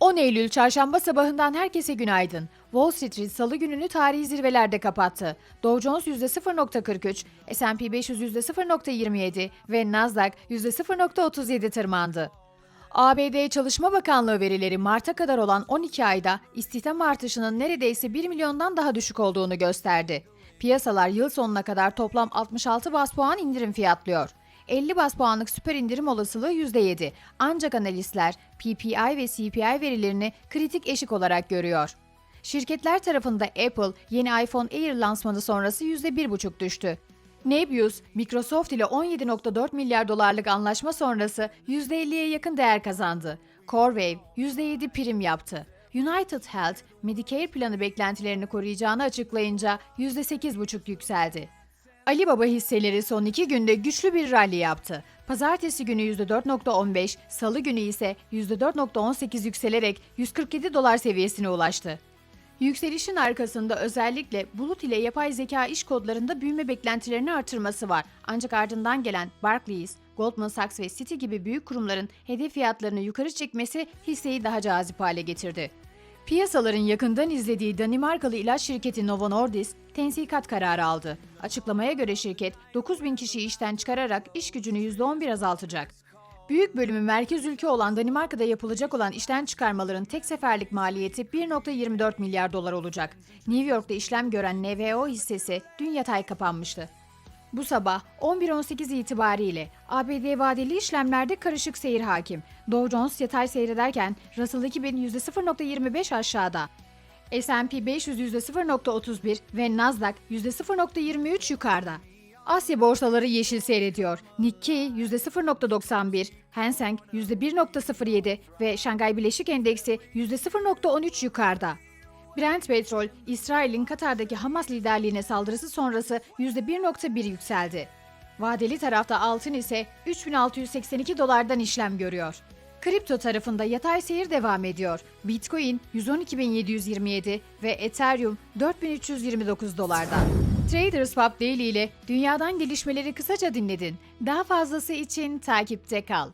10 Eylül çarşamba sabahından herkese günaydın. Wall Street salı gününü tarihi zirvelerde kapattı. Dow Jones %0.43, S&P 500 %0.27 ve Nasdaq %0.37 tırmandı. ABD Çalışma Bakanlığı verileri Mart'a kadar olan 12 ayda istihdam artışının neredeyse 1 milyondan daha düşük olduğunu gösterdi. Piyasalar yıl sonuna kadar toplam 66 bas puan indirim fiyatlıyor. 50 bas puanlık süper indirim olasılığı %7. Ancak analistler PPI ve CPI verilerini kritik eşik olarak görüyor. Şirketler tarafında Apple yeni iPhone Air lansmanı sonrası %1,5 düştü. Nebius, Microsoft ile 17.4 milyar dolarlık anlaşma sonrası %50'ye yakın değer kazandı. CoreWave %7 prim yaptı. United Health, Medicare planı beklentilerini koruyacağını açıklayınca %8,5 yükseldi. Alibaba hisseleri son iki günde güçlü bir rally yaptı. Pazartesi günü %4.15, salı günü ise %4.18 yükselerek 147 dolar seviyesine ulaştı. Yükselişin arkasında özellikle bulut ile yapay zeka iş kodlarında büyüme beklentilerini artırması var. Ancak ardından gelen Barclays, Goldman Sachs ve Citi gibi büyük kurumların hedef fiyatlarını yukarı çekmesi hisseyi daha cazip hale getirdi. Piyasaların yakından izlediği Danimarkalı ilaç şirketi Novo Nordisk tensikat kararı aldı. Açıklamaya göre şirket 9 bin kişiyi işten çıkararak iş gücünü %11 azaltacak. Büyük bölümü merkez ülke olan Danimarka'da yapılacak olan işten çıkarmaların tek seferlik maliyeti 1.24 milyar dolar olacak. New York'ta işlem gören NVO hissesi dün yatay kapanmıştı. Bu sabah 11.18 itibariyle ABD vadeli işlemlerde karışık seyir hakim. Dow Jones yatay seyrederken Russell 2000 %0.25 aşağıda. S&P 500 %0.31 ve Nasdaq %0.23 yukarıda. Asya borsaları yeşil seyrediyor. Nikkei %0.91, Hang Seng %1.07 ve Şangay Bileşik Endeksi %0.13 yukarıda. Brent petrol, İsrail'in Katar'daki Hamas liderliğine saldırısı sonrası %1.1 yükseldi. Vadeli tarafta altın ise 3682 dolardan işlem görüyor. Kripto tarafında yatay seyir devam ediyor. Bitcoin 112.727 ve Ethereum 4329 dolardan. Traders Pub Daily ile dünyadan gelişmeleri kısaca dinledin. Daha fazlası için takipte kal.